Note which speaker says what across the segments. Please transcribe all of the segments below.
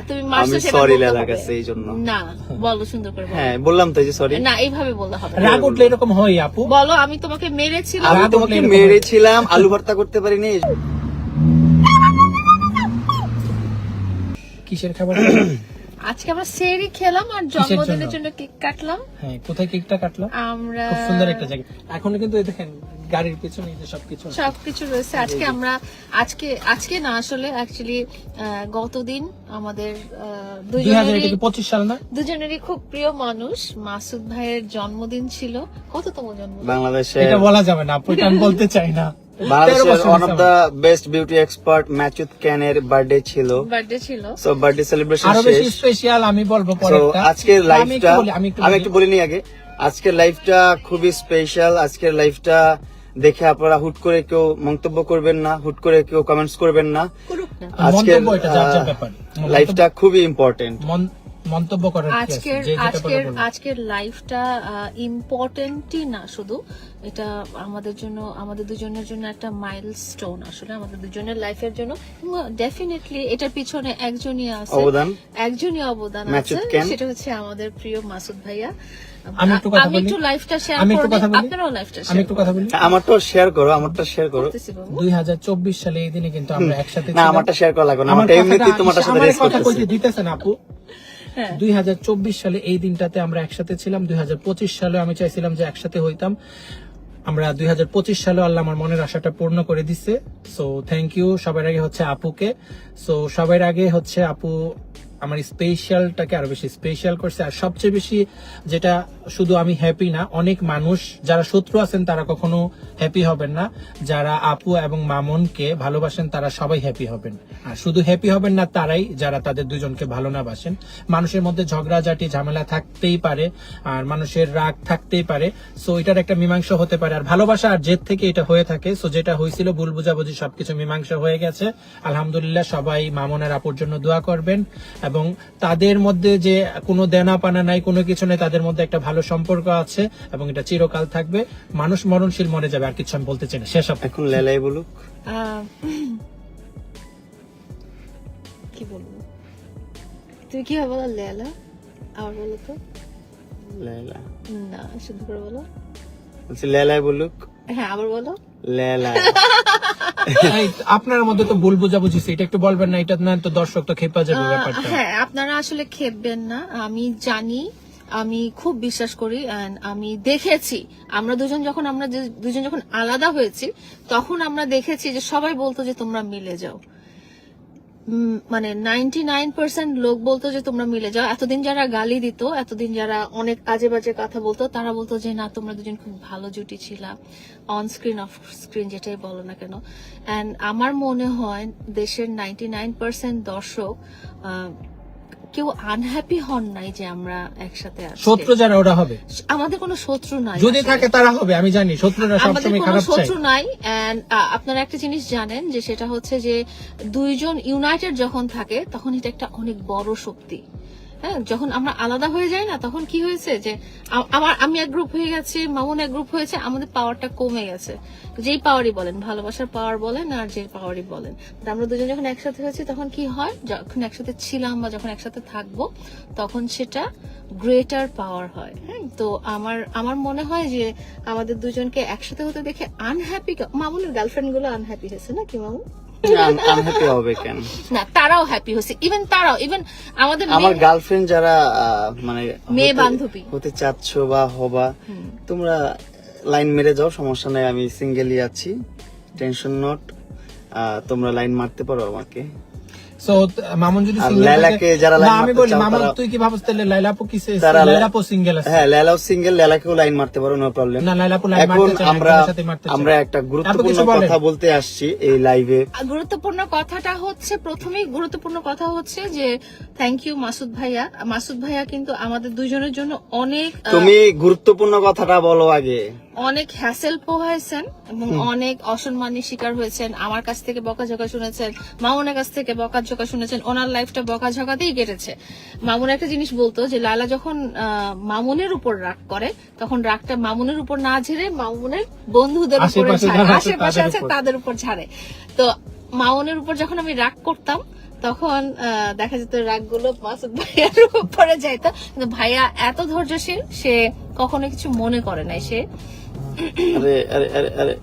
Speaker 1: আর তুমি
Speaker 2: আমি সরি
Speaker 1: বলতে
Speaker 2: লেলার এই জন্য
Speaker 1: না বলো সুন্দর করে
Speaker 2: হ্যাঁ বললাম তো যে সরি
Speaker 1: না এইভাবে বললে হবে
Speaker 3: রাগ উঠলে এরকম হয় আপু।
Speaker 1: বলো আমি তোমাকে মেরেছিলাম।
Speaker 2: আমি তোমাকে মেরেছিলাম আলু ভর্তা করতে পারিনি।
Speaker 3: কিসের খাবার?
Speaker 1: আজকে আমরা সেরি খেলাম আর জন্মদিনের
Speaker 3: জন্য?
Speaker 1: কেক কাটলাম।
Speaker 3: হ্যাঁ কোথায় কেকটা কাটলো?
Speaker 1: আমরা
Speaker 3: খুব সুন্দর একটা জায়গা। এখন কিন্তু এই দেখেন গাড়ির পেছনে সবকিছু
Speaker 1: সবকিছু রয়েছে। আজকে আমরা আজকে আজকে না আসলে অ্যাকচুয়ালি গতদিন আমাদের
Speaker 3: দুই
Speaker 1: দুজনেরই
Speaker 3: পঁচিশ সাল না?
Speaker 1: দুজনেরই খুব প্রিয় মানুষ। মাসুদ ভাইয়ের জন্মদিন ছিল। কততম জন্মদিন?
Speaker 2: বাংলাদেশে
Speaker 3: এটা বলা যাবে না আপু এটা আমি বলতে চাই না।
Speaker 2: বাংলাদেশের one of the best beauty expert ম্যাচুদ ক্যানের বার্থডে ছিল।
Speaker 1: বার্থডে ছিল।
Speaker 2: সো বার্থডে সেলিব্রেশন
Speaker 3: আরও বেশি স্পেশাল আমি বলব পরেরটা। একটু
Speaker 2: বলিনি আগে। আজকের লাইফটা খুবই স্পেশাল আজকের লাইফটা দেখে আপনারা হুট করে কেউ মন্তব্য করবেন না হুট করে কেউ কমেন্টস করবেন না। আজকের। লাইফটা খুবই ইম্পর্টেন্ট
Speaker 3: মন্তব্য করার
Speaker 1: আজকের আজকের আজকের লাইফটা ইম্পর্টেন্টই না শুধু। এটা আমাদের জন্য আমাদের দুজনের জন্য একটা মাইলস্টোন আসলে আমাদের দুজনের লাইফের জন্য ডেফিনেটলি এটার পিছনে একজনই আছে।
Speaker 2: অবদান।
Speaker 1: একজনই অবদান আছে। সেটা হচ্ছে আমাদের প্রিয় মাসুদ ভাইয়া।
Speaker 3: আমি একটু কথা
Speaker 1: আমি
Speaker 3: বলি?
Speaker 1: একটু লাইফটা শেয়ার
Speaker 3: আমি একটু কথা বলি?
Speaker 1: আপনারাও লাইফটা
Speaker 3: আমি একটু কথা বলি।
Speaker 2: হ্যাঁ, আমারটা শেয়ার করো আমারটা শেয়ার করো।
Speaker 1: করতেছি বাবু।
Speaker 3: দুই হাজার চব্বিশ সালে এই দিনে কিন্তু আমরা একসাথে
Speaker 2: না আমারটা শেয়ার করা লাগবে না আমারটা এমনিতেই সাথে রেস
Speaker 3: কথা কইতে দিতেছেন আপু।
Speaker 1: হ্যাঁ।
Speaker 3: দুই হাজার চব্বিশ সালে এই দিনটাতে আমরা একসাথে ছিলাম। দুই হাজার পঁচিশ সালে আমি চাইছিলাম যে একসাথে হইতাম। আমরা দুই হাজার পঁচিশ সালে আল্লাহ আমার মনের আশাটা পূর্ণ করে দিচ্ছে সো থ্যাংক ইউ সবার আগে হচ্ছে আপুকে। সো সবার আগে হচ্ছে আপু আমার স্পেশালটাকে আরও বেশি স্পেশাল করছে। আর সবচেয়ে বেশি যেটা শুধু আমি হ্যাপি না, অনেক মানুষ যারা শত্রু আছেন, তারা কখনো হ্যাপি হবেন না। যারা আপু এবং মামনকে ভালোবাসেন, তারা সবাই হ্যাপি হবেন। আর শুধু হ্যাপি হবেন না, তারাই যারা তাদের দুজনকে ভালো না বাসেন। মানুষের মধ্যে ঝগড়াঝাটি, ঝামেলা থাকতেই পারে, আর মানুষের রাগ থাকতেই পারে। সো এটার একটা মীমাংসা হতে পারে। আর ভালোবাসা আর জেদ থেকে এটা হয়ে থাকে। সো যেটা হয়েছিল, ভুল বুঝাবুঝি সবকিছু মীমাংসা হয়ে গেছে। আলহামদুলিল্লাহ, সবাই মামনের আপুর জন্য দোয়া করবেন। এবং তাদের মধ্যে যে কোনো দেনা পানা নাই কোনো কিছু নেই তাদের মধ্যে একটা ভালো সম্পর্ক আছে এবং এটা চিরকাল থাকবে। মানুষ মরণশীল মরে যাবে আর কিছু আমি বলতে চাই না। শেষ আপু।
Speaker 2: এখন লেলাই বলুক।
Speaker 1: কি বলব? তুমি কি বলো লেলা? আবার বলো তো।
Speaker 2: লেলা।
Speaker 1: না শুধু করে বলো।
Speaker 2: বলছি লেলাই বলুক।
Speaker 1: হ্যাঁ আবার বলো।
Speaker 2: লেলা।
Speaker 3: আপনার মধ্যে তো ভুল বুঝাবুঝি এটা একটু বলবেন না এটা না তো দর্শক তো খেপা যাবে ব্যাপারটা।
Speaker 1: হ্যাঁ আপনারা আসলে খেপবেন না আমি জানি আমি খুব বিশ্বাস করি and আমি দেখেছি আমরা দুজন যখন আমরা দুজন যখন আলাদা হয়েছি তখন আমরা দেখেছি যে সবাই বলতো যে তোমরা মিলে যাও। মানে নাইনটি নাইন পার্সেন্ট লোক বলতো যে তোমরা মিলে যাও। এতদিন যারা গালি দিত, এতদিন যারা অনেক আজে বাজে কথা বলতো, তারা বলতো যে, না, তোমরা দুজন খুব ভালো জুটি ছিলা অন স্ক্রিন অফ স্ক্রিন যেটাই বলো না কেন? অ্যান্ড আমার মনে হয় দেশের নাইনটি নাইন পার্সেন্ট দর্শক কেউ আনহ্যাপি হন নাই যে আমরা একসাথে আছি।
Speaker 3: শত্রু যারা ওরা হবে।
Speaker 1: আমাদের কোনো শত্রু নাই
Speaker 3: যদি থাকে তারা হবে আমি জানি শত্রুরা
Speaker 1: আমাদের
Speaker 3: সবসময় খারাপ চাই
Speaker 1: শত্রু নাই এন্ড আপনারা একটা জিনিস জানেন যে সেটা হচ্ছে যে দুইজন ইউনাইটেড যখন থাকে তখন এটা একটা অনেক বড় শক্তি। হ্যাঁ যখন আমরা আলাদা হয়ে যাই না, তখন কি হয়েছে যে আমার, আমি এক গ্রুপ হয়ে গেছি, মামুন এক গ্রুপ হয়েছে, আমাদের পাওয়ারটা কমে গেছে। যেই পাওয়ারই বলেন, ভালোবাসার পাওয়ার বলেন আর যে পাওয়ারই বলেন। আমরা দুজন যখন একসাথে হয়েছি, তখন কি হয়, যখন একসাথে ছিলাম বা যখন একসাথে থাকব, তখন সেটা গ্রেটার পাওয়ার হয়। হ্যাঁ তো আমার আমার মনে হয় যে, আমাদের দুজনকে একসাথে হতে দেখে আনহ্যাপি মামুনের গার্লফ্রেন্ডগুলো আনহ্যাপি হয়েছে না কি মামু
Speaker 2: আনহ্যাপি হবে কেন?
Speaker 1: না তারাও হ্যাপি হচ্ছে। ইভেন তারাও ইভেন আমাদের
Speaker 2: আমার গার্লফ্রেন্ড যারা মানে
Speaker 1: মেয়ে বান্ধবী।
Speaker 2: হতে চাচ্ছ বা হবা তোমরা লাইন মেরে যাও সমস্যা নাই আমি সিঙ্গেলই আছি টেনশন নট তোমরা লাইন মারতে পারো আমাকে।
Speaker 3: সো মামুন যদি
Speaker 2: যারা
Speaker 3: না আমি বলি মামুন তুই কি ভাবছ তাহলে লাইলাপু কি লাইলাপু সিঙ্গেল আছে?
Speaker 2: হ্যাঁ লেলাও সিঙ্গেল লেলাকেও লাইন মারতে পারো নো প্রবলেম
Speaker 3: না লাইলাপু লাইন মারতে চায়
Speaker 2: আমরা
Speaker 3: একজনের সাথে মারতে চায়।
Speaker 2: আমরা একটা গুরুত্বপূর্ণ কথা বলতে আসছি এই লাইভে
Speaker 1: আর গুরুত্বপূর্ণ কথাটা হচ্ছে প্রথমেই গুরুত্বপূর্ণ কথা হচ্ছে যে থ্যাংক ইউ মাসুদ ভাইয়া। মাসুদ ভাইয়া কিন্তু আমাদের দুজনের জন্য অনেক
Speaker 2: তুমি গুরুত্বপূর্ণ কথাটা বলো আগে।
Speaker 1: অনেক হ্যাসেল পোহাইছেন এবং অনেক অসম্মানের শিকার হয়েছেন। আমার কাছ থেকে বকাঝকা শুনেছেন মামুনের কাছ থেকে বকাঝকা শুনেছেন ওনার লাইফটা বকাঝকাতেই কেটেছে মামুন একটা জিনিস বলতো যে লালা যখন মামুনের উপর রাগ করে তখন রাগটা মামুনের উপর না ঝেড়ে মামুনের বন্ধুদের উপরে
Speaker 3: আশেপাশে আছে তাদের উপর।
Speaker 1: ঝাড়ে। তো মামুনের উপর যখন আমি রাগ করতাম তখন আহ, দেখা যেত রাগগুলো মাসুদ ভাইয়ার উপরে যাইতো। কিন্তু ভাইয়া এত ধৈর্যশীল সে কখনো কিছু মনে করে নাই। সে
Speaker 2: আরে আরে আরে আরে।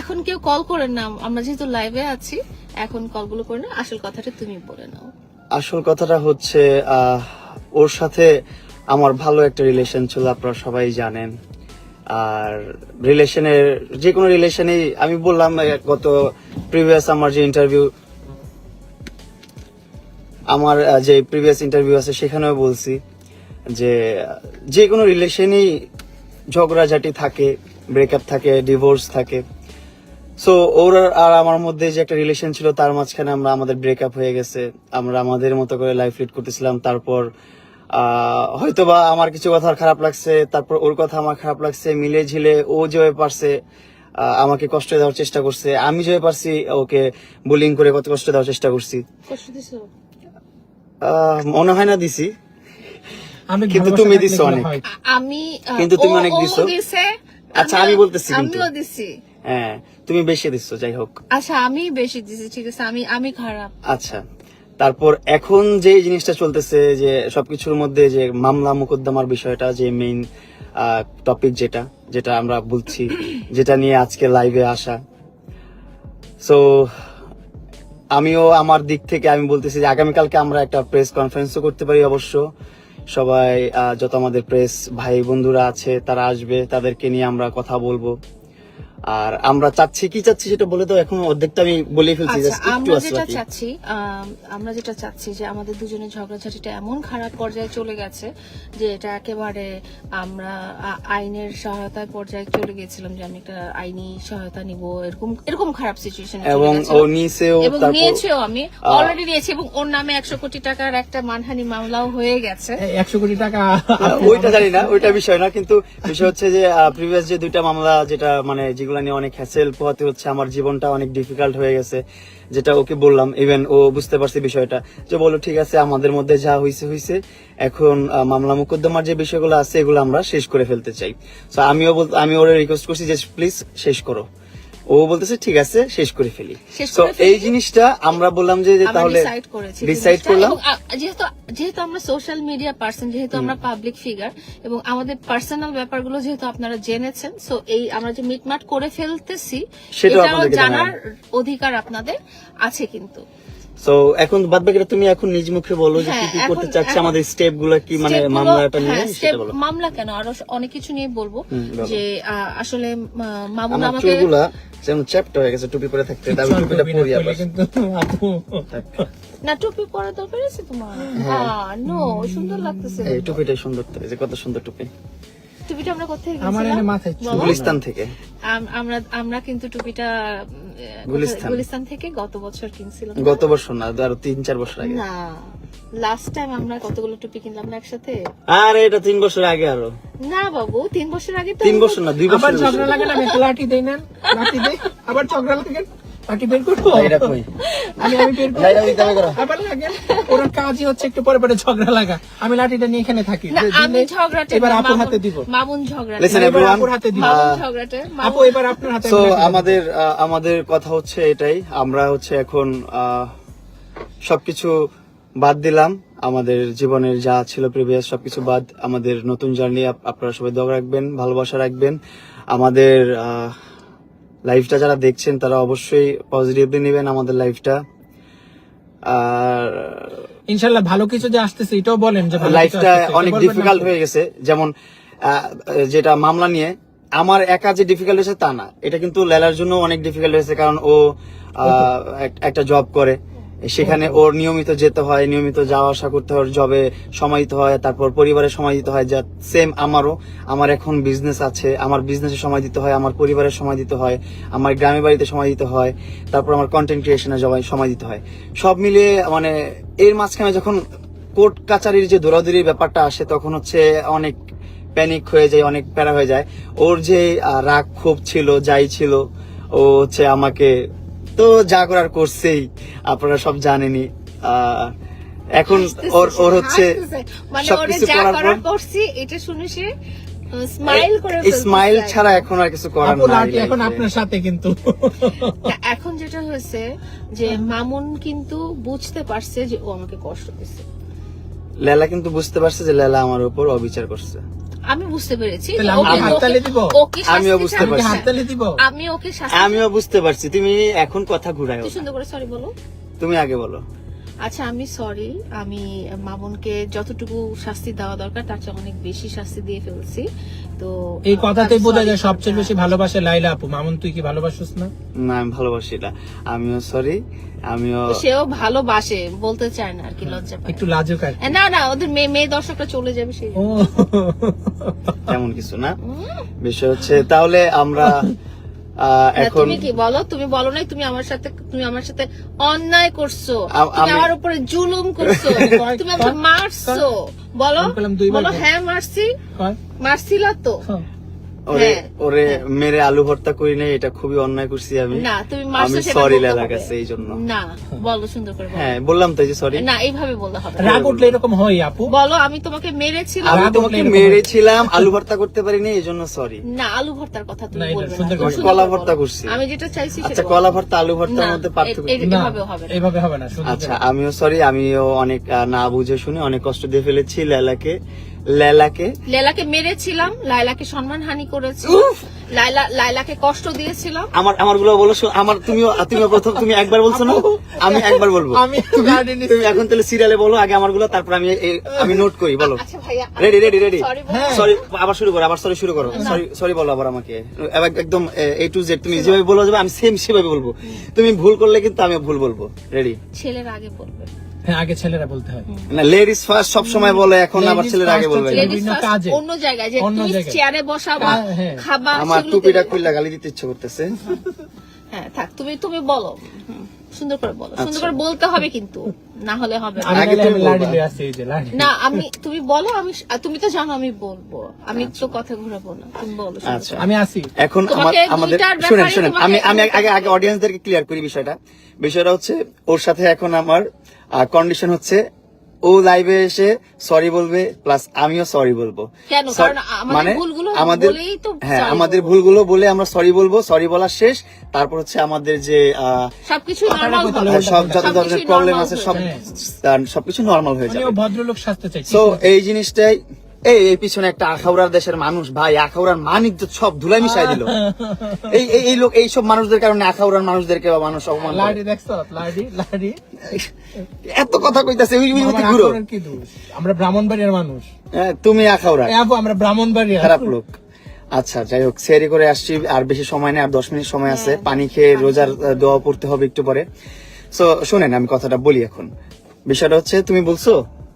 Speaker 1: এখন কেউ কল করেন না। আমরা যেহেতু লাইভে আছি এখন কলগুলো করে না আসল কথাটা তুমি বলে নাও।
Speaker 2: আসল কথাটা হচ্ছে ওর সাথে আমার ভালো একটা রিলেশন ছিল আপনারা সবাই জানেন। আর রিলেশনের যে কোনো রিলেশনেই আমি বললাম গত প্রিভিয়াস আমার যে ইন্টারভিউ আমার যে প্রিভিয়াস ইন্টারভিউ আছে সেখানেও বলছি যে যে কোনো রিলেশনেই ঝগড়াঝাটি থাকে ব্রেকআপ থাকে ডিভোর্স থাকে। সো ওর আর আমার মধ্যে যে একটা রিলেশন ছিল তার মাঝখানে আমরা আমাদের ব্রেকআপ হয়ে গেছে। আমরা আমাদের মতো করে লাইফ লিড করতেছিলাম। তারপর আহ, হয়তোবা আমার কিছু কথা খারাপ লাগছে তারপর ওর কথা আমার খারাপ লাগছে মিলে ঝিলে ও যেভাবে পারছে আমাকে কষ্ট দেওয়ার চেষ্টা করছে। আমি যেভাবে পারছি ওকে বুলিং করে কত কষ্ট দেওয়ার চেষ্টা করছি। মনে হয় না দিছি।
Speaker 3: আমি
Speaker 2: কিন্তু তুমি দিছো অনেক।
Speaker 1: আমি
Speaker 2: কিন্তু তুমি অনেক দিছো। আচ্ছা, আমি বলতেছি কিন্তু।
Speaker 1: আমিও দিছি
Speaker 2: হ্যাঁ তুমি বেশি দিচ্ছ যাই হোক
Speaker 1: আচ্ছা আমি বেশি দিছি ঠিক আছে আমি আমি খারাপ
Speaker 2: আচ্ছা তারপর এখন যে জিনিসটা চলতেছে যে সবকিছুর মধ্যে যে মামলা মোকদ্দমার বিষয়টা যে মেইন টপিক যেটা যেটা আমরা বলছি যেটা নিয়ে আজকে লাইভে আসা সো আমিও আমার দিক থেকে আমি বলতেছি যে আগামীকালকে আমরা একটা প্রেস কনফারেন্সও করতে পারি অবশ্য সবাই যত আমাদের প্রেস ভাই বন্ধুরা আছে তারা আসবে তাদেরকে নিয়ে আমরা কথা বলব। আর আমরা চাচ্ছি কি চাচ্ছি সেটা বলে তো এখন অর্ধেকটা আমি বলে ফেলছি
Speaker 1: আচ্ছা আমরা যেটা চাচ্ছি আমরা যেটা চাচ্ছি যে আমাদের দুজনের ঝগড়াঝাটিটা এমন খারাপ পর্যায়ে চলে গেছে যে এটা একেবারে আমরা আইনের সহায়তার পর্যায়ে চলে গেছিলাম যে আমি একটা আইনি সহায়তা নিব এরকম এরকম খারাপ সিচুয়েশন
Speaker 2: এবং ও নিচেও
Speaker 1: এবং নিয়েছেও আমি অলরেডি নিয়েছি এবং ওর নামে একশো কোটি টাকার একটা মানহানি মামলাও হয়ে গেছে।
Speaker 3: একশো কোটি টাকা
Speaker 2: ওইটা জানি না ওইটা বিষয় না কিন্তু বিষয় হচ্ছে যে প্রিভিয়াস যে দুইটা মামলা যেটা মানে যেগুলো নিয়ে অনেক হ্যাসেল পোহাতে হচ্ছে আমার জীবনটা অনেক ডিফিকাল্ট হয়ে গেছে, যেটা ওকে বললাম ইভেন ও বুঝতে পারছে বিষয়টা। যে বলো ঠিক আছে, আমাদের মধ্যে যা হয়েছে হয়েছে এখন মামলা মোকদ্দমার যে বিষয়গুলো আছে, এগুলো আমরা শেষ করে ফেলতে চাই। তো আমিও আমি ওরে রিকোয়েস্ট করছি যে, প্লিজ, শেষ করো। ও বলতেছে ঠিক আছে শেষ করে ফেলি। তো এই জিনিসটা আমরা বললাম যে তাহলে
Speaker 1: ডিসাইড।
Speaker 2: করলাম।
Speaker 1: যেহেতু যেহেতু আমরা সোশ্যাল মিডিয়া পার্সন যেহেতু আমরা পাবলিক ফিগার এবং আমাদের পার্সোনাল ব্যাপারগুলো যেহেতু আপনারা জেনেছেন সো এই আমরা যে মিটমাট করে ফেলতেছি
Speaker 2: সেটা
Speaker 1: জানার অধিকার আপনাদের আছে কিন্তু।
Speaker 2: তো এখন বাদ বাকিটা তুমি এখন নিজ মুখে বলো যে কি
Speaker 1: হ্যাঁ,
Speaker 2: কি করতে চাচ্ছি আমাদের স্টেপগুলো কি মানে মামলাটা নিয়ে
Speaker 1: হ্যাঁ,
Speaker 2: সেটা বলো।
Speaker 1: মামলা কেন? আরও অনেক কিছু নিয়ে বলব যে আসলে মামুন আমাকে
Speaker 2: চুলগুলা যেমন চ্যাপ্টা হয়ে গেছে টুপি পরে থাকতে টুপিটা পরি আবার।
Speaker 1: না টুপি পরা দরকার আছে তোমার? নো সুন্দর লাগতেছে।
Speaker 2: এই টুপিটাই সুন্দর তো এই যে কত সুন্দর টুপি।
Speaker 1: টুপিটা আমরা কোথায়
Speaker 3: আমার এনে মাথায়
Speaker 2: গুলিস্তান থেকে।
Speaker 1: আমরা আমরা কিন্তু টুপিটা
Speaker 2: গুলিস্তান।
Speaker 1: গুলিস্তান থেকে গত বছর কিনছিলাম।
Speaker 2: গত বছর না আরও তিন চার বছর আগে।
Speaker 1: না লাস্ট টাইম আমরা কতগুলো টুপি কিনলাম না একসাথে?
Speaker 2: আর এটা তিন বছর আগে আরও।
Speaker 1: না বাবু তিন বছর আগে তো
Speaker 2: তিন বছর না দুই বছর
Speaker 3: আবার ঝগড়া লাগে না আমি লাঠি দেই না লাঠি দেই আবার ঝগড়া লাগে লাঠি বের করব?
Speaker 2: এটা কই?
Speaker 3: আমি আমি বের করব?
Speaker 2: লাইটা দিতে করো।
Speaker 3: আবার লাগে। ওর কাজই হচ্ছে একটু পরে পরে ঝগড়া লাগা। আমি লাঠিটা নিয়ে এখানে থাকি।
Speaker 1: আমি
Speaker 3: দিলে এবার আপুর হাতে দিব।
Speaker 1: মামুন ঝগড়াটে।
Speaker 2: Listen,
Speaker 3: এবার আপুর হাতে দিব।
Speaker 1: মামুন ঝগড়াটে
Speaker 3: আপু এবার আপনার হাতে
Speaker 2: তো
Speaker 3: আমি লাঠি দিব।
Speaker 2: আমাদের আমাদের কথা হচ্ছে এটাই। আমরা হচ্ছে এখন আহ, সবকিছু বাদ দিলাম। আমাদের জীবনের যা ছিল প্রিভিয়াস সবকিছু বাদ। আমাদের নতুন জার্নি আপনারা সবাই দোয়া রাখবেন ভালোবাসা রাখবেন। আমাদের লাইফটা যারা দেখছেন তারা অবশ্যই পজিটিভলি নেবেন আমাদের লাইফটা আর
Speaker 3: ইনশাল্লাহ ভালো কিছু যে আসতেছে এটাও বলেন যে
Speaker 2: লাইফটা অনেক ডিফিকাল্ট হয়ে গেছে। যেমন যেটা মামলা নিয়ে আমার একা যে ডিফিকাল্ট হয়েছে তা না। এটা কিন্তু লেলার জন্য অনেক ডিফিকাল্ট হয়েছে কারণ ও একটা জব করে। সেখানে ওর নিয়মিত যেতে হয় নিয়মিত যাওয়া আসা করতে হয় জবে সময় দিতে হয় তারপর পরিবারে সময় দিতে হয় যা সেম আমারও। আমার এখন বিজনেস আছে আমার বিজনেসে সময় দিতে হয় আমার পরিবারের সময় দিতে হয় আমার গ্রামের বাড়িতে সময় দিতে হয় তারপর আমার কন্টেন্ট ক্রিয়েশনে সময় দিতে হয়। সব মিলিয়ে মানে এর মাঝখানে যখন কোর্ট কাচারির যে দৌড়াদৌড়ির ব্যাপারটা আসে তখন হচ্ছে অনেক প্যানিক হয়ে যায় অনেক প্যারা হয়ে যায়। ওর যে রাগ ক্ষোভ ছিল যাই ছিল ও হচ্ছে আমাকে তো যা করার করছেই আপনারা সব জানেনই। আহ, এখন ওর ওর হচ্ছে
Speaker 1: মানে
Speaker 2: সবকিছু করার পর
Speaker 1: করছি এটা শুনে সে স্মাইল করে
Speaker 2: স্মাইল ছাড়া এখন আর কিছু করার নাই
Speaker 3: এখন আপনার সাথে কিন্তু।
Speaker 1: এখন যেটা হয়েছে যে মামুন কিন্তু বুঝতে পারছে যে ও আমাকে কষ্ট দিচ্ছে
Speaker 2: লেলা কিন্তু বুঝতে পারছে যে লেলা আমার উপর অবিচার করছে।
Speaker 1: আমি বুঝতে পেরেছি
Speaker 2: আমিও বুঝতে
Speaker 3: আমি
Speaker 2: পারছি।
Speaker 1: আমি ওকে
Speaker 2: আমিও বুঝতে পারছি। তুমি এখন কথা ঘুরায়
Speaker 1: সুন্দর করে সরি বলো।
Speaker 2: তুমি আগে বলো।
Speaker 1: আচ্ছা আমি সরি আমি মামুনকে যতটুকু শাস্তি দেওয়া দরকার তার চেয়ে অনেক বেশি শাস্তি দিয়ে ফেলছি। তো
Speaker 3: এই কথাতেই
Speaker 1: আমি
Speaker 3: বোঝা যায় সবচেয়ে বেশি ভালোবাসে লাইলা আপু। মামুন তুই কি ভালোবাসিস না?
Speaker 2: না আমি ভালোবাসি না। আমিও সরি আমিও
Speaker 1: সেও ভালোবাসে বলতে চায় না আর কি লজ্জা পায়।
Speaker 3: একটু লাজুক আর
Speaker 1: না না ওদের মেয়ে মেয়ে দর্শকরা চলে যাবে সেই
Speaker 2: তেমন কিছু না। বিষয় হচ্ছে তাহলে আমরা এখন
Speaker 1: তুমি কি বলো? তুমি বলো নাই তুমি আমার সাথে তুমি আমার সাথে অন্যায় করছ। তুমি আমার উপরে জুলুম করছ। তুমি আমাকে মারছো। বলো বলো হ্যাঁ মারছি। মারছিলা তো।
Speaker 3: হ্যাঁ।
Speaker 2: ওরে
Speaker 1: হ্যাঁ,
Speaker 2: ওরে মেরে আলু ভর্তা করি নাই এটা খুবই অন্যায় করছি আমি।
Speaker 1: না তুমি
Speaker 2: আমি সরি লেলা কাছে এই জন্য
Speaker 1: না বলো সুন্দর করে
Speaker 2: হ্যাঁ বললাম তো যে সরি
Speaker 1: না এইভাবে বলতে হবে।
Speaker 3: রাগ উঠলে এরকম হয় আপু?
Speaker 1: বলো আমি তোমাকে মেরেছিলাম।
Speaker 2: আমি তোমাকে মেরেছিলাম আলু ভর্তা করতে পারিনি এই জন্য সরি
Speaker 1: না আলু ভর্তার কথা তুমি বলবে না।
Speaker 2: কলা ভর্তা করছি।
Speaker 1: আমি যেটা চাইছি
Speaker 2: আচ্ছা কলা ভর্তা আলু ভর্তার মধ্যে পার্থক্য
Speaker 1: এ- এ-
Speaker 3: না
Speaker 1: এভাবেও হবে না।
Speaker 3: এভাবে হবে না
Speaker 2: আচ্ছা আমিও সরি আমিও অনেক না বুঝে শুনে অনেক কষ্ট দিয়ে ফেলেছি লেলাকে। লেলাকে
Speaker 1: লেলাকে মেরেছিলাম লাইলাকে সম্মান হানি করেছি লাইলা লাইলাকে কষ্ট দিয়েছিলাম।
Speaker 2: আমার আমারগুলো বলো আমার তুমিও তুমি প্রথম তুমি একবার বলছো না? আমি একবার বলব।
Speaker 3: আমি
Speaker 2: তুমি এখন তাহলে সিরিয়ালে বলো আগে আমারগুলো তারপর আমি আমি নোট করি বলো। Ready ready ready
Speaker 1: sorry.
Speaker 2: আবার শুরু করো আবার সরি শুরু করো। সরি সরি বলো আবার আমাকে। একদম এ টু জেড তুমি যেভাবে বলো যাবে আমি সেম সেভাবে বলব। তুমি ভুল করলে কিন্তু আমি ভুল বলব। রেডি
Speaker 1: ছেলের আগে বলবে।
Speaker 3: হ্যাঁ আগে ছেলেরা বলতে হয়।
Speaker 2: না লেডিস ফার্স্ট সব সময় বলে এখন আবার
Speaker 3: Ladies
Speaker 2: ছেলের আগে বলবে।
Speaker 1: লেডিস
Speaker 3: বিভিন্ন কাজে।
Speaker 1: অন্য জায়গায় যে তুমি চেয়ারে বসাবা
Speaker 3: হ্যাঁ, হ্যাঁ।
Speaker 1: খাবা
Speaker 2: আমার টুপিটা খুললা গালি দিতে ইচ্ছে করতেছে।
Speaker 1: হ্যাঁ থাক তুমি তুমি বলো। সুন্দর করে বলো। সুন্দর
Speaker 2: আচ্ছা।
Speaker 1: করে বলতে হবে কিন্তু না হলে হবে না।
Speaker 3: আমি
Speaker 2: আগে তুমি
Speaker 3: আমি লাড়ি
Speaker 2: বলবা।
Speaker 3: লয়ে আসছি এই যে লাড়ি।
Speaker 1: না আমি তুমি বলো আমি তুমি তো জানো আমি বলব। আমি তো কথা ঘুরাবো না। তুমি বলো
Speaker 2: আচ্ছা।
Speaker 3: আমি আসি।
Speaker 2: এখন আমাদের শুনেন শুনেন আমি আমি আগে আগে অডিয়েন্সদেরকে ক্লিয়ার করি বিষয়টা। বিষয়টা হচ্ছে ওর সাথে এখন আমার কন্ডিশন হচ্ছে ও লাইভে এসে সরি বলবে প্লাস আমিও সরি বলব।
Speaker 1: কেন?
Speaker 2: Sorry-
Speaker 1: কারণ আমাদের
Speaker 2: মানে আমাদের হ্যাঁ আমাদের ভুলগুলো বলে আমরা সরি বলব সরি বলা শেষ। তারপর হচ্ছে আমাদের যে হ্যাঁ, সব যত ধরনের প্রবলেম আছে সব সবকিছু নর্মাল হয়ে
Speaker 3: মানে
Speaker 2: যাবে।
Speaker 3: ভদ্রলোক
Speaker 2: তো এই জিনিসটাই এই এই পিছনে একটা আখাউড়ার দেশের মানুষ ভাই আখাউড়ার মান ইজ্জত সব ধুলাই মিশাই দিল। এই এই- লোক এই সব মানুষদের কারণে আখাউড়ার মানুষদেরকে মানুষ অপমান
Speaker 3: লাড়ি দেখছ? লাড়ি লাড়ি।
Speaker 2: এত কথা কইতাছে ওই ওই
Speaker 3: আমার
Speaker 2: ঘুরো।
Speaker 3: কি দোষ? আমরা ব্রাহ্মণবাড়িয়ার মানুষ।
Speaker 2: হ্যাঁ, তুমি আখাউড়া।
Speaker 3: আপু আমরা ব্রাহ্মণবাড়িয়া
Speaker 2: খারাপ লোক। আচ্ছা যাই হোক সেরি করে আসছি আর বেশি সময় নেই আর দশ মিনিট সময় আছে। পানি খেয়ে রোজার দোয়া পড়তে হবে একটু পরে। সো শোনেন আমি কথাটা বলি এখন। বিষয়টা হচ্ছে তুমি বলছো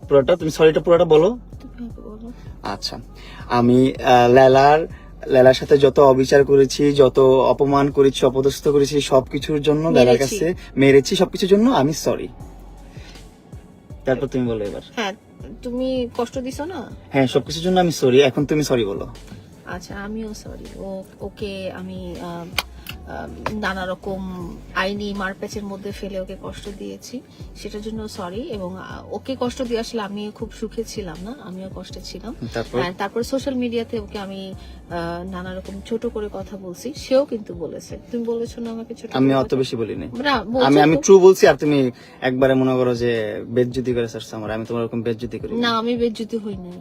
Speaker 2: পুরোটা তুমি সরিটা পুরোটা বলো। আচ্ছা। আমি লেলার লেলার সাথে যত অবিচার করেছি যত অপমান করেছি অপদস্থ করেছি সবকিছুর জন্য লেলার কাছে মেরেছি সবকিছুর জন্য আমি সরি তারপর তুমি বলো এবার।
Speaker 1: হ্যাঁ তুমি কষ্ট দিছো না?
Speaker 2: হ্যাঁ সবকিছুর জন্য আমি সরি এখন তুমি সরি বলো।
Speaker 1: আচ্ছা আমিও সরি ও ওকে আম, নানা রকম আইনি মারপ্যাচের মধ্যে ফেলে ওকে কষ্ট দিয়েছি। সেটার জন্য সরি এবং ওকে কষ্ট দিয়ে আসলে আমি খুব সুখে ছিলাম না আমিও কষ্টে ছিলাম।
Speaker 2: তারপর?
Speaker 1: সোশ্যাল মিডিয়াতে ওকে আমি নানা রকম ছোট করে কথা বলছি সেও কিন্তু বলেছে। তুমি বলেছ না আমাকে ছোট
Speaker 2: আমি অত বেশি বলিনি।
Speaker 1: না
Speaker 2: আমি আমি ট্রু বলছি আর তুমি একবারে মনে করো যে বেজ্জুতি করে সারছো আমার আমি তোমার এরকম বেজ্জুতি করি
Speaker 1: না আমি বেজ্জুতি হই নাই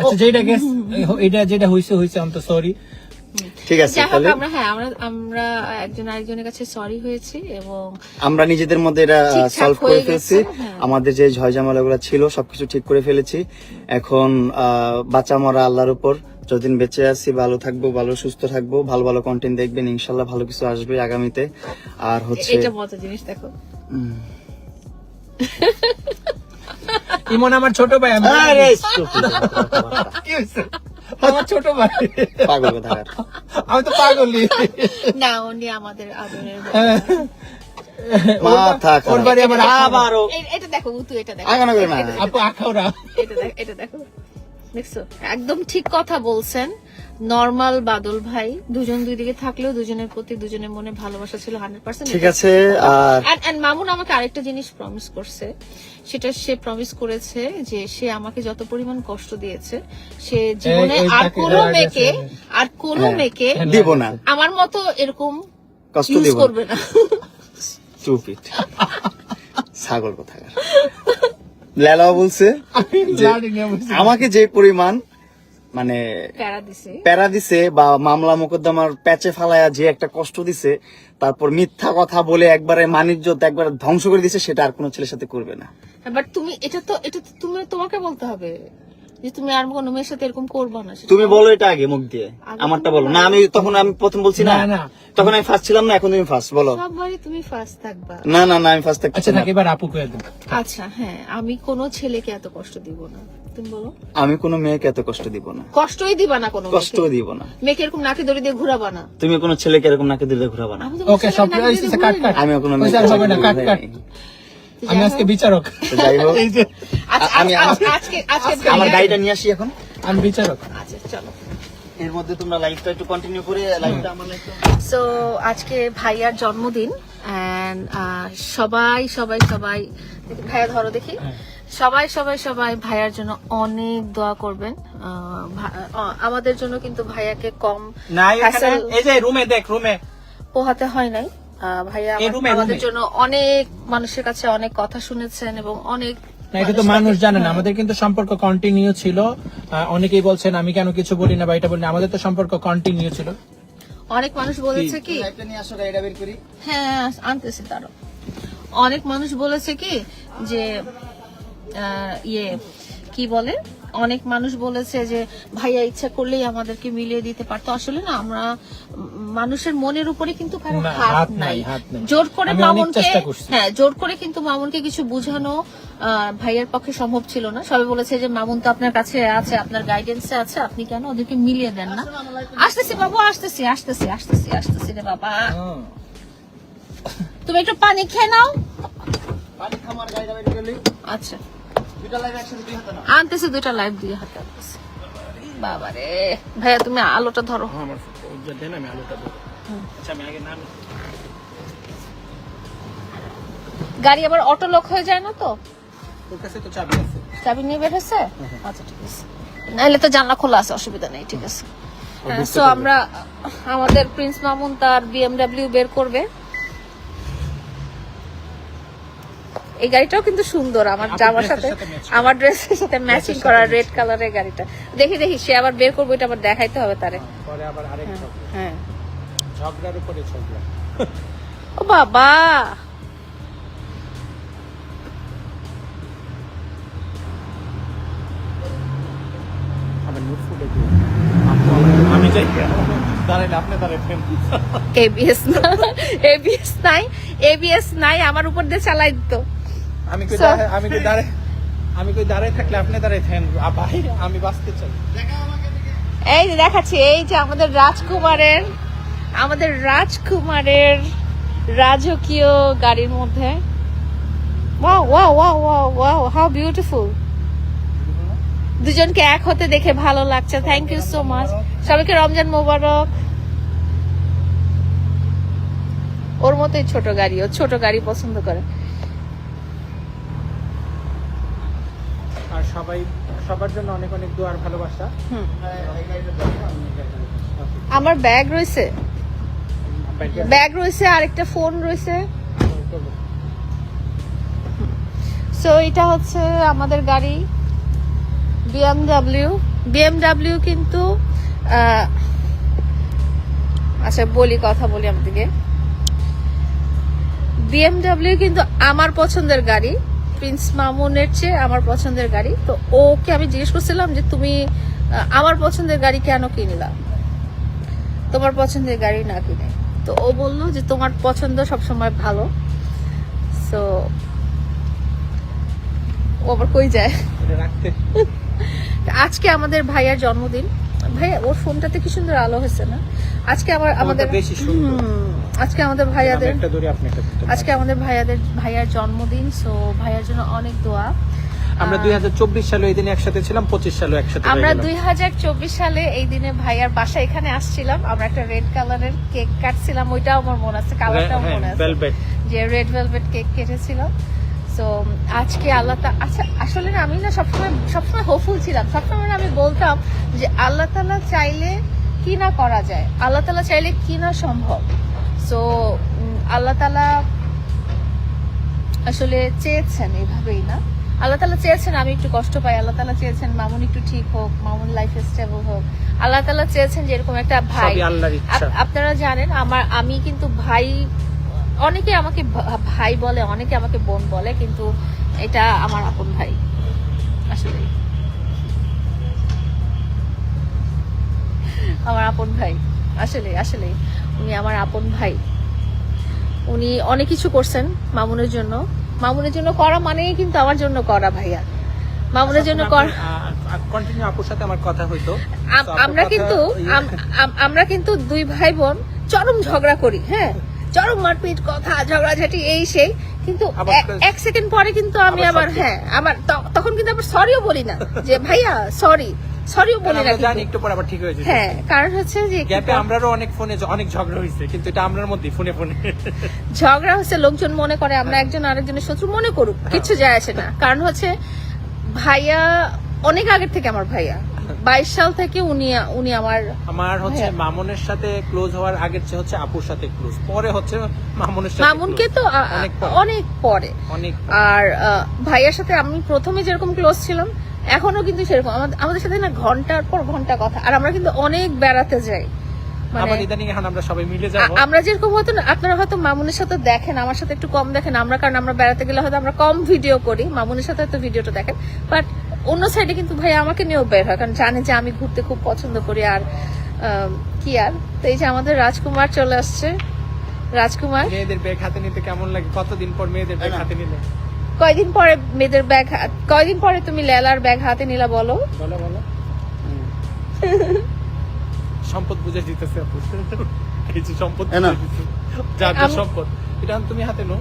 Speaker 3: আচ্ছা যেটা গেস এটা যেটা হইছে হইছে অন্ত সরি
Speaker 2: ঠিক আছে তাহলে
Speaker 1: আমরা হ্যাঁ আমরা আমরা একজন আরেকজনের কাছে সরি হয়েছি এবং
Speaker 2: আমরা নিজেদের মধ্যে এটা সলভ করে ফেলছি।
Speaker 1: হ্যাঁ।
Speaker 2: আমাদের যে ঝয়ঝামেলা গুলো ছিল সবকিছু ঠিক করে ফেলেছি। এখন আহ, বাঁচা মরা আল্লাহর উপর যতদিন বেঁচে আছি ভালো থাকব ভালো সুস্থ থাকব ভালো ভালো কন্টেন্ট দেখবেন ইনশাল্লাহ ভালো কিছু আসবে আগামীতে। আর হচ্ছে
Speaker 1: এটা মজা জিনিস দেখো।
Speaker 3: ইমন আমার ছোট ভাই আমি
Speaker 2: আরে,
Speaker 3: কি হইছে? আমার ছোট ভাই।
Speaker 2: পাগল কোথাকার।
Speaker 3: আমি তো পাগলই।
Speaker 1: না উনি আমাদের আদরের
Speaker 2: মাথা
Speaker 3: ওর বাড়ি আমার আবার
Speaker 2: আবারও।
Speaker 1: এটা দেখো উতু এটা দেখো।
Speaker 2: আগানো করে না।
Speaker 1: এটা দেখো,
Speaker 3: আপু
Speaker 1: এটা দেখো এটা দেখো। দেখছ একদম ঠিক কথা বলছেন। নর্মাল বাদল ভাই দুজন দুই দিকে থাকলেও দুজনের প্রতি দুজনের মনে ভালোবাসা ছিল হান্ড্রেড পার্সেন্ট
Speaker 2: ঠিক আছে আর
Speaker 1: মামুন আমাকে আরেকটা জিনিস প্রমিস করছে। সেটা সে প্রমিস করেছে যে সে আমাকে যত পরিমাণ কষ্ট দিয়েছে সে জীবনে আর কোনো মেয়েকে আর কোনো
Speaker 2: হ্যাঁ।
Speaker 1: মেয়েকে
Speaker 2: দিব না।
Speaker 1: আমার মতো এরকম
Speaker 2: কষ্ট
Speaker 1: ইউজ
Speaker 2: দিব না।
Speaker 1: করবে না।
Speaker 2: ছাগল কোথাকার। লেলাও বলছে আমাকে যে পরিমাণ মানে
Speaker 1: প্যারা দিছে।
Speaker 2: বা মামলা মোকদ্দমার প্যাচে ফালায়া যে একটা কষ্ট দিছে তারপর মিথ্যা কথা বলে একবারে মানিজ্য একবার ধ্বংস করে দিছে সেটা আর কোনো ছেলের সাথে করবে না।
Speaker 1: বাট তুমি এটা তো এটা তো তুমি তোমাকে বলতে হবে। যে তুমি আর কোনো মেয়ের সাথে এরকম করবে না
Speaker 2: তুমি বলো এটা আগে মুখ দিয়ে আমারটা বলো। না আমি তখন আমি প্রথম বলছি না। তখন আমি ফার্স্ট ছিলাম না এখন তুমি ফার্স্ট বলো।
Speaker 1: সববারই তুমি ফার্স্ট থাকবা।
Speaker 2: না না না আমি ফার্স্ট থাকছি
Speaker 3: আচ্ছা। এবার আপু কয়ে দেন।
Speaker 1: আচ্ছা হ্যাঁ আমি কোনো ছেলেকে এত কষ্ট দিব না। তুমি বলো।
Speaker 2: আমি কোনো মেয়েকে এত কষ্ট দিব না।
Speaker 1: কষ্টই দিবা না কোনো
Speaker 2: কষ্ট। দিব না।
Speaker 1: মেয়েকে এরকম নাকি দড়ি দিয়ে ঘুরাবা না।
Speaker 2: তুমি কোনো ছেলেকে এরকম নাকে দিলে ঘুরাবা না।
Speaker 1: আমি
Speaker 3: ওকে সব
Speaker 1: নাকি দড়ি দিয়ে
Speaker 3: কাট কাট।
Speaker 1: না।
Speaker 2: কোনো এরকম
Speaker 3: কাট, কাট। আমি আজকে বিচারক।
Speaker 2: যাই হোক।
Speaker 3: এই যে
Speaker 1: আচ্ছা,
Speaker 2: আমি
Speaker 1: আচ্ছা,
Speaker 2: আমার-
Speaker 1: আজকে আজকে
Speaker 2: আমার গাড়িটা নিয়ে আসি এখন।
Speaker 3: আমি বিচারক।
Speaker 1: আচ্ছা চলো।
Speaker 2: এর মধ্যে তোমরা লাইফটা একটু কন্টিনিউ করে লাইফটা আমার
Speaker 1: সো আজকে ভাইয়ার জন্মদিন এন্ড সবাই সবাই সবাই ভাইয়া ধরো দেখি। সবাই সবাই সবাই ভাইয়ার জন্য অনেক দোয়া করবেন। আহ, আমাদের জন্য কিন্তু ভাইয়াকে কম
Speaker 3: এই যে রুমে দেখ রুমে
Speaker 1: পোহাতে হয় নাই। ভাইয়া আমাদের জন্য অনেক মানুষের কাছে অনেক কথা শুনেছেন এবং অনেক
Speaker 3: না এটা তো মানুষ জানে না।
Speaker 1: হ্যাঁ।
Speaker 3: আমাদের কিন্তু সম্পর্ক কন্টিনিউ ছিল। অনেকেই বলছেন আমি কেন কিছু বলি না বা এটা বলি না? আমাদের তো সম্পর্ক কন্টিনিউ ছিল।
Speaker 1: অনেক মানুষ বলেছে কি হ্যাঁ আনতেছি তারও অনেক মানুষ বলেছে কি যে আহ, ইয়ে কি বলে? অনেক মানুষ বলেছে যে ভাইয়া ইচ্ছা করলেই আমাদেরকে মিলিয়ে দিতে পারতো। আসলে না আমরা মানুষের মনের উপরে কিন্তু
Speaker 3: কারও
Speaker 1: হাত নাই। জোর করে মামুনকে হ্যাঁ জোর করে কিন্তু মামুনকে কিছু বোঝানো ভাইয়ার পক্ষে সম্ভব ছিল না। সবাই বলেছে যে মামুন তো আপনার কাছে আছে আপনার গাইডেন্সে আছে আপনি কেন ওদেরকে মিলিয়ে দেন না? আসতেছি বাবু আসতেছি আসতেছি আসতেছি আসতেছি রে বাবা। তুমি একটু পানি খেয়ে নাও। আচ্ছা। আনতেছে দুইটা লাইভ দিয়ে হাতে আনতেছে। বাবা রে ভাইয়া তুমি আলোটা ধরো।
Speaker 3: আমার দেন আমি আলোটা দেবো আচ্ছা আমি আগে নাম
Speaker 1: গাড়ি আবার অটো লক হয়ে যায় না তো?
Speaker 3: তোর কাছে তো চাবি আছে।
Speaker 1: চাবি নিয়ে বের হয়েছে? আচ্ছা ঠিক আছে। নাহলে তো জানলা খোলা আছে অসুবিধা নেই ঠিক আছে। সো আমরা আমাদের প্রিন্স মামুন তার বিএমডাব্লিউ বের করবে। এই গাড়িটাও কিন্তু সুন্দর আমার জামার সাথে। আমার ড্রেসের সাথে ম্যাচিং করা রেড কালারের গাড়িটা। দেখি দেখি সে আবার বের করব এটা আবার দেখাইতে হবে তারে। হ্যাঁ
Speaker 3: ঝগড়ার উপরে ঝগড়া।
Speaker 1: ও বাবা!
Speaker 3: আমি যাই।
Speaker 1: এবিএস না এবিএস এবিএস নাই আমার উপর দিয়ে চালাই দিত।
Speaker 3: আমি কই আমি কই দাঁড়াই আমি কই দাঁড়াই থাকলে আপনি থাকেন? আ, ভাই আমি বাঁচতে চাই।
Speaker 1: এই যে দেখাচ্ছি এই যে আমাদের রাজকুমারের আমাদের রাজকুমারের রাজকীয় গাড়ির মধ্যে। Wow wow wow wow wow how beautiful দুজনকে এক হতে দেখে ভালো লাগছে। থ্যাংক ইউ সো মাচ সবাইকে রমজান মোবারক। ওর মতোই ছোট গাড়ি ও ছোট গাড়ি পছন্দ করে
Speaker 3: আর সবাই সবার জন্য অনেক অনেক দোয়ার ভালোবাসা।
Speaker 1: আমার ব্যাগ রয়েছে। ব্যাগ রয়েছে? আরেকটা ফোন রয়েছে। সো এটা হচ্ছে আমাদের গাড়ি বিএমডাব্লিউ বিএমডাব্লিউ কিন্তু আচ্ছা বলি কথা বলি আপনাদেরকে বিএমডাব্লিউ কিন্তু আমার পছন্দের গাড়ি। প্রিন্স মামুনের চেয়ে আমার পছন্দের গাড়ি। তো ওকে আমি জিজ্ঞেস করছিলাম যে তুমি আমার পছন্দের গাড়ি কেন কিনলা? তোমার পছন্দের গাড়ি না কিনে। তো ও বলল যে তোমার পছন্দ সবসময় ভালো। সো ও আবার কই যায়? আজকে আমাদের ভাইয়ার জন্মদিন। ভাইয়া ওর ফোনটাতে কি সুন্দর আলো হয়েছে না? আজকে আমার আমাদের
Speaker 3: বেশি সুন্দর।
Speaker 1: আজকে আমাদের
Speaker 3: আমি
Speaker 1: ভাইয়াদের আজকে আমাদের ভাইয়াদের ভাইয়ার জন্মদিন সো ভাইয়ার জন্য অনেক দোয়া।
Speaker 3: আমরা দুই হাজার চব্বিশ সালে এই দিনে একসাথে ছিলাম পঁচিশ সালে একসাথে
Speaker 1: আমরা দুই হাজার চব্বিশ সালে এই দিনে ভাইয়ার বাসা এখানে আসছিলাম। আমরা একটা রেড কালারের কেক কাটছিলাম ওইটাও আমার মনে আছে কালারটাও
Speaker 3: হ্যাঁ,
Speaker 1: মনে আছে। যে রেড ভেলভেট কেক কেটেছিলাম তো আজকে আল্লাহ আচ্ছা আসলে না আমি না সবসময় সবসময় হোপফুল ছিলাম। সবসময় আমি বলতাম যে আল্লাহ তালা চাইলে কি না করা যায়? আল্লাহ তালা চাইলে কি না সম্ভব? সো আল্লাহ তালা আসলে চেয়েছেন এইভাবেই না? আল্লাহ তালা চেয়েছেন আমি একটু কষ্ট পাই। আল্লাহ তালা চেয়েছেন মামুন একটু ঠিক হোক মামুন লাইফ স্টেবল হোক। আল্লাহ তালা চেয়েছেন যে এরকম একটা ভাই। আপনারা জানেন আমার আমি কিন্তু ভাই অনেকে আমাকে ভাই বলে অনেকে আমাকে বোন বলে কিন্তু এটা আমার আপন ভাই। আসলে আমার আপন ভাই। আসলে আসলে উনি আমার আপন ভাই। উনি অনেক কিছু করছেন মামুনের জন্য। মামুনের জন্য করা মানেই কিন্তু আমার জন্য করা ভাইয়া। মামুনের জন্য করা
Speaker 3: কন্টিনিউ আপুর সাথে আমার কথা হইতো।
Speaker 1: আমরা কিন্তু
Speaker 3: ইয়ে-
Speaker 1: আম- আম- আমরা কিন্তু দুই ভাই বোন চরম ঝগড়া করি হ্যাঁ? চরম মারপিট কথা ঝগড়াঝাটি এই সেই। কিন্তু এক- সেকেন্ড পরে কিন্তু আমি
Speaker 3: আবার।
Speaker 1: হ্যাঁ আবার তখন কিন্তু আবার সরিও বলি না যে ভাইয়া সরি সরিও
Speaker 3: কারণ
Speaker 1: বলি
Speaker 3: আমরা জানি একটু পর আবার ঠিক হয়ে যাবে।
Speaker 1: হ্যাঁ কারণ হচ্ছে যে
Speaker 3: গ্যাপে আমরারও অনেক ফোনে অনেক ঝগড়া হয়েছে কিন্তু এটা আমরার মধ্যে ফোনে ফোনে।
Speaker 1: ঝগড়া হচ্ছে লোকজন মনে করে আমরা একজন আরেকজনের শত্রু মনে করুক কিছু যায় আসে না। কারণ হচ্ছে ভাইয়া অনেক আগের থেকে আমার ভাইয়া। বাইশ সাল থেকে উনি উনি আমার
Speaker 3: আমার হচ্ছে
Speaker 1: হ্যাঁ।
Speaker 3: মামুনের সাথে ক্লোজ হওয়ার আগের চেয়ে হচ্ছে আপুর সাথে ক্লোজ পরে হচ্ছে মামুনের সাথে
Speaker 1: মামুনকে। তো
Speaker 3: অনেক পরে।
Speaker 1: অনেক আর ভাইয়ার সাথে আমি প্রথমে যেরকম ক্লোজ ছিলাম এখনও কিন্তু সেরকম। আমাদের- আমাদের সাথে না ঘণ্টার পর ঘণ্টা কথা। আর আমরা কিন্তু অনেক বেড়াতে যাই। মানে
Speaker 3: আমরা সবাই মিলে
Speaker 1: আমরা যেরকম হয়তো না আপনারা হয়তো মামুনের সাথে দেখেন আমার সাথে একটু কম দেখেন। আমরা কারণ আমরা বেড়াতে গেলে হয়তো আমরা কম ভিডিও করি। মামুনের সাথে হয়তো ভিডিওটা দেখেন। বাট অন্য সাইডে কিন্তু ভাই আমাকে নিয়েও বের হয়। কারণ জানে যে আমি ঘুরতে খুব পছন্দ করি। আর কি আর? তো এই যে আমাদের রাজকুমার চলে আসছে। রাজকুমার?
Speaker 3: মেয়েদের ব্যাগ হাতে নিতে কেমন লাগে? কতদিন পর মেয়েদের ব্যাগ হাতে নিলে?
Speaker 1: কয়দিন পরে মেয়েদের ব্যাগ কয়দিন পরে তুমি লেলার ব্যাগ হাতে নিলা বলো?
Speaker 3: বলো বলো। সম্পদ বুঝে দিতেছে আপু। এই যে সম্পদ যার
Speaker 1: আমি-
Speaker 3: সম্পদ। এটা তুমি হাতে নো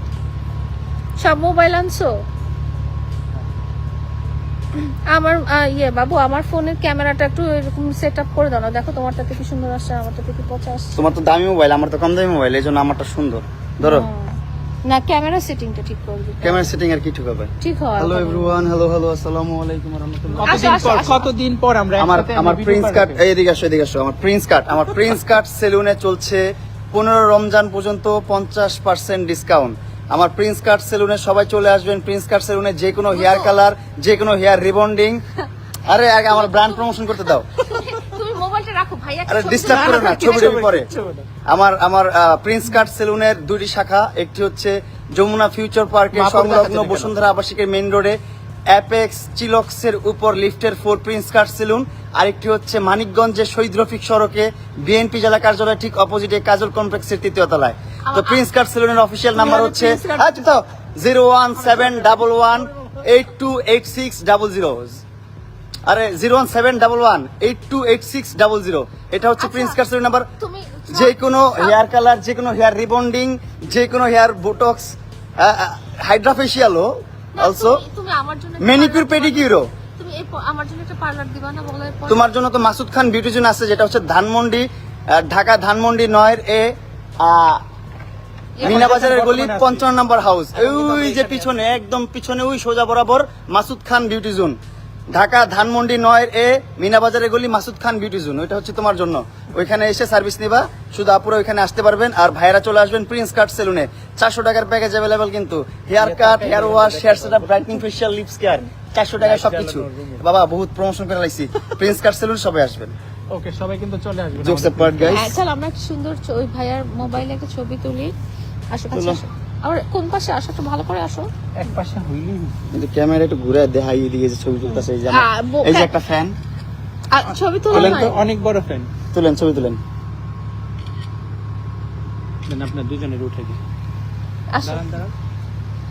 Speaker 1: সব মোবাইল আনছো? আমার ইয়ে বাবু আমার ফোনের ক্যামেরাটা একটু এরকম সেট আপ করে দাও না। দেখো তোমারটাতে কি সুন্দর আসছে আমারটাতে কি পচা আসছে।
Speaker 2: তোমার তো দামি মোবাইল আমার তো কম দামি মোবাইল এই জন্য আমারটা সুন্দর। ধরো।
Speaker 1: না ক্যামেরা সেটিংটা ঠিক করে দিতে
Speaker 2: ক্যামেরা সেটিং আর কি ঠিক হবে?
Speaker 1: ঠিক হয়
Speaker 2: হ্যালো এভরিওয়ান হ্যালো হ্যালো আসসালামু আলাইকুম ওয়া রাহমাতুল্লাহ
Speaker 3: কতদিন পর আমরা
Speaker 2: আমার আমার প্রিন্স কাট
Speaker 3: পেরেছি।
Speaker 2: এই এদিকে আসো এদিকে আসো। আমার প্রিন্স কাট আমার প্রিন্স কাট সেলুনে চলছে পনেরো রমজান পর্যন্ত পঞ্চাশ পার্সেন্ট ডিসকাউন্ট আমার প্রিন্স কাট সেলুনে সবাই চলে আসবেন। প্রিন্স কাট সেলুনে যে কোনো হেয়ার কালার যে কোনো হেয়ার রিবন্ডিং আরে আগে আমার ব্র্যান্ড প্রমোশন করতে দাও।
Speaker 1: তুমি মোবাইলটা রাখো ভাইয়া
Speaker 2: আরে ডিস্টার্ব করো না ছবি পরে। আমার আমার প্রিন্স কাট সেলুনের দুটি শাখা একটি হচ্ছে যমুনা ফিউচার পার্কের সংলগ্ন বসুন্ধরা আবাসিকের মেইন রোডে অ্যাপেক্স চিলক্সের উপর লিফটের ফোর প্রিন্স কাট সেলুন আরেকটি হচ্ছে মানিকগঞ্জের শহীদ রফিক সড়কে বিএনপি জেলা কার্যালয় ঠিক অপোজিটে কাজল কমপ্লেক্সের তৃতীয় তলায়। তো প্রিন্স কাট সেলুনের অফিসিয়াল নাম্বার হচ্ছে zero one seven double one eight two eight six double zero আরে zero one seven double one eight two eight six double zero এটা হচ্ছে প্রিন্স সেলুন নাম্বার যে কোনো হেয়ার কালার যে কোনো hair rebonding যে কোনো হেয়ার বোটক্স হাইড্রাফেশিয়ালও অলসো
Speaker 1: না?
Speaker 2: পেডিকিউরও তোমার জন্য তো মাসুদ খান বিউটিজন আছে যেটা হচ্ছে ধানমন্ডি ঢাকা ধানমন্ডি নয়ের এ আহ, মিনা বাজারের গলি পঞ্চান্ন নম্বর হাউস ওই যে পিছনে একদম পিছনে ওই সোজা বরাবর মাসুদ খান বিউটি জোন ঢাকা ধানমন্ডি নয়ের এ মিনা বাজারের গলি মাসুদ খান বিউটি জোন ওইটা হচ্ছে তোমার জন্য। ওইখানে এসে সার্ভিস নিবা শুধু আপুরা ওইখানে আসতে পারবেন আর ভাইরা চলে আসবেন প্রিন্স কাট সেলুনে চারশো টাকার প্যাকেজ অ্যাভেলেবেল কিন্তু। Hair cut hair wash hair setup brightening facial lips care চারশো টাকায় সবকিছু। বাবা বহুত প্রমোশন করে লাইছি। প্রিন্স কাট সেলুন সবাই আসবেন।
Speaker 3: ওকে সবাই কিন্তু চলে আসবে
Speaker 2: জোকস পার্ট গাইস
Speaker 1: চল আমরা একটা সুন্দর ওই ভাইয়ার মোবাইলে একটা ছবি তুলি। আসো। আবার কোন পাশে আসো একটু ভালো করে আসো।
Speaker 3: এক পাশে হইছে।
Speaker 2: কিন্তু ক্যামেরা একটু ঘুরে দেখাই এদিকে যে ছবি তুলতেছে এই যে আমার-
Speaker 1: হ্যাঁ,
Speaker 2: এই যে
Speaker 1: হ্যাঁ।
Speaker 2: একটা ফ্যান
Speaker 1: আর ছবি তুলো না
Speaker 3: অনেক বড় ফ্যান
Speaker 2: তুলেন ছবি তুলেন।
Speaker 3: দেন আপনার দুজনের উঠে দিই
Speaker 1: আসো।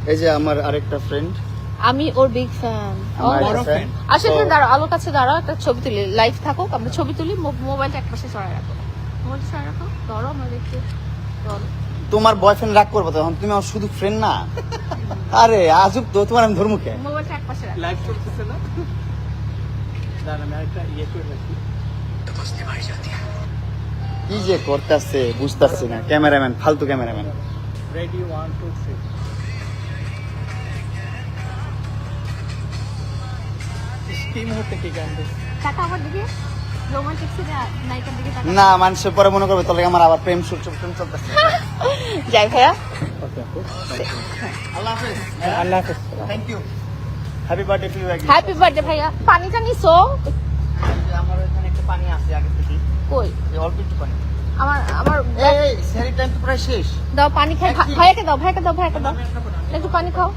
Speaker 2: এই যে আমার আরেকটা ফ্রেন্ড
Speaker 1: আমি ওর বিগ ফ্যান
Speaker 2: আমার
Speaker 3: বড়
Speaker 2: একটা
Speaker 3: fan?
Speaker 2: fan।
Speaker 1: আসো এখানে
Speaker 2: তো-
Speaker 1: দাঁড়াও আলোর কাছে দাঁড়াও একটা ছবি তুলি লাইভ থাকুক আমরা ছবি তুলি মোবাইলটা এক পাশে সরাই রাখো। মোবাইলটা সরাই রাখো। ধরো আমরা দেখতে ধরো।
Speaker 2: তোমার বয়ফ্রেন্ড রাগ করব তখন। তুমি আমার শুধু ফ্রেন্ড না। আরে আজব তো তোমার আমি ধর্মকে
Speaker 3: ইয়ে
Speaker 2: কি যে করতেছে বুঝতেছি না। ক্যামেরাম্যান ফালতু cameraman.
Speaker 3: Ready one two three কি মুহূর্তে কি গান?
Speaker 1: টাকা
Speaker 2: না মানুষের পরে মনে করবে তোলে আমার আবার প্রেম সুর প্রেম চলতেছে।
Speaker 1: যাই ভাইয়া।
Speaker 2: আল্লাহ হাফেজ।
Speaker 3: আল্লাহ হাফেজ।
Speaker 2: Thank you happy birthday to you
Speaker 1: happy birthday ভাইয়া। পানিটা নিছো
Speaker 2: আমার এখানে একটু পানি আছে আগে থেকে।
Speaker 1: কই?
Speaker 2: এই অল্প একটু পানি।
Speaker 1: আমার আমার
Speaker 2: এই এই সেরি টাইম তো প্রায় শেষ।
Speaker 1: দাও পানি খাই ভা- ভাইয়াকে দাও ভাইয়াকে দাও ভাইয়াকে দাও। একটু পানি খাও।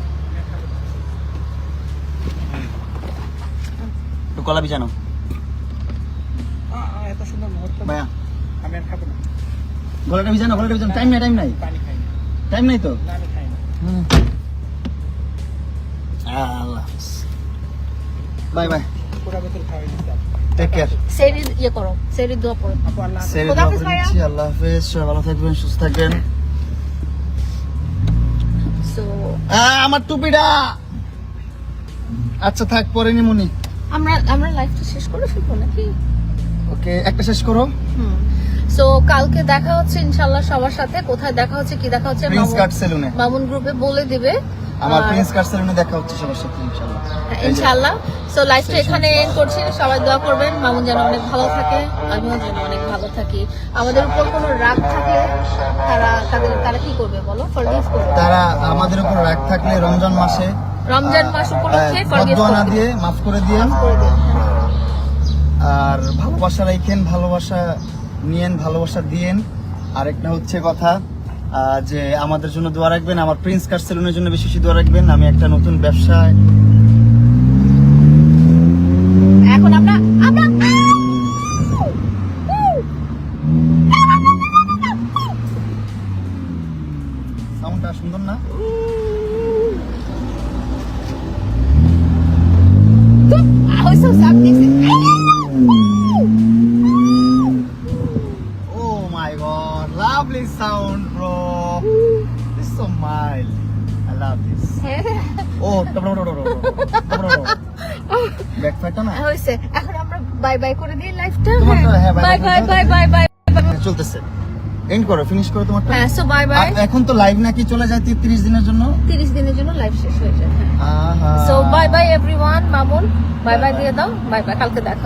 Speaker 2: একটু কলা বিছানো
Speaker 3: এত সুন্দর মুহূর্ত।
Speaker 2: ভাইয়া
Speaker 3: আমি আর খাব না।
Speaker 2: গলাটা গলাটা টাইম নাই টাইম নাই।
Speaker 3: পানি খাই না।
Speaker 2: টাইম নাই তো?
Speaker 3: না, আমি খাই না।
Speaker 2: আল্লাহ। বাই বাই
Speaker 3: পুরা বোতল খাওয়াই দিচ্ছি
Speaker 2: টেক কেয়ার
Speaker 1: সেরি ইয়ে করো সেরি দোয়া করো।
Speaker 3: আপু আল্লাহ হাফেজ।
Speaker 2: সেরি
Speaker 1: খোদা হাফেজ ভাইয়া।
Speaker 2: দিচ্ছি আল্লাহ হাফেজ। সবাই ভালো থাকবেন সুস্থ থাকবেন।
Speaker 1: সো
Speaker 2: আমার টুপিটা! আচ্ছা থাক পরে নিমুনি।
Speaker 1: আমরা আমরা লাইফটা শেষ করে ফেলব নাকি?
Speaker 2: ওকে একটা শেষ করো।
Speaker 1: সো কালকে দেখা হচ্ছে ইনশাল্লাহ সবার সাথে। কোথায় দেখা হচ্ছে কি দেখা হচ্ছে
Speaker 2: প্রিন্স কাট সেলুনে
Speaker 1: মামুন গ্রুপে বলে দিবে।
Speaker 2: আমার প্রিন্স কাট সেলুনে দেখা হচ্ছে সবার সাথে ইনশাআল্লাহ
Speaker 1: হ্যাঁ, ইনশাল্লাহ। সো লাইফটা এখানে এন্ড করছি। সবাই দোয়া করবেন। মামুন যেন অনেক ভালো থাকে। আমিও যেন অনেক ভালো থাকি। আমাদের উপর কোনো রাগ থাকলে তারা তাদের তারা কি করবে বলো? ফরগিভ করবে।
Speaker 2: তারা আমাদের উপর রাগ থাকলে রমজান মাসে
Speaker 1: রমজান মাস উপলক্ষে ফরগিভ
Speaker 2: ফরদোয়ানা দিয়ে মাফ করে দিয়ে।
Speaker 1: করে দিন
Speaker 2: আর ভালোবাসা রাখেন ভালোবাসা নিয়েন, ভালোবাসা দিয়েন। আরেকটা হচ্ছে কথা যে আমাদের জন্য দোয়া রাখবেন, আমার প্রিন্স কার সেলুনের জন্য বেশি বেশি দোয়া রাখবেন। আমি একটা নতুন ব্যবসায় এন্ড করো ফিনিশ করো তোমারটা।
Speaker 1: হ্যাঁ সো বাই বাই
Speaker 2: এখন তো লাইভ নাকি চলে যায় 30 দিনের জন্য?
Speaker 1: 30 দিনের জন্য লাইভ শেষ হয়ে যায়
Speaker 2: আহা।
Speaker 1: So bye bye everyone Mamun. Bye bye দিয়ে দাও। বাই বাই কালকে দেখা